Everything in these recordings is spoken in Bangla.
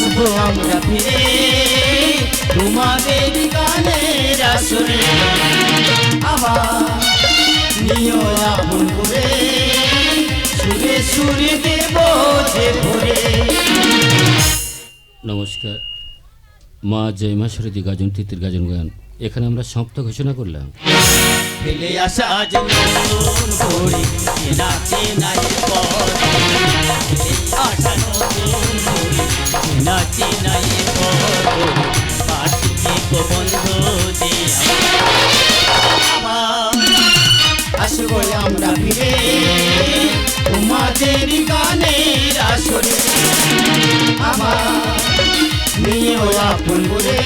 আসব আমরা ফিরে তোমাদের করে সুরে সুরে দেব যে ভরে। নমস্কার। মা জয়মা সরদী গাজন তিতির গাজন গান এখানে আমরা সমাপ্ত ঘোষণা করলাম। ফেলে আসা আজ আসব আমরা ফিরে। তোমাদের গানের আসরে। আমার নিয়েও আপন বলে,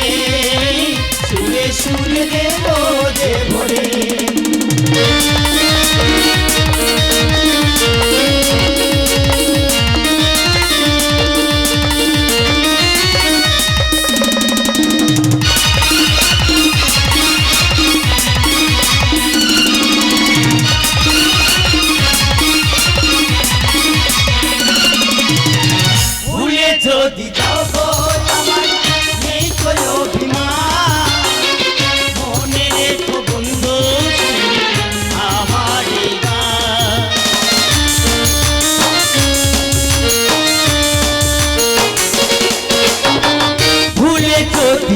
সুরে সুরে দেব যে ভরে।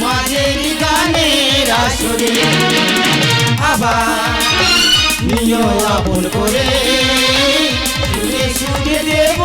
তোমাদের গানের আসরে আবার নিয় আপন করে দেব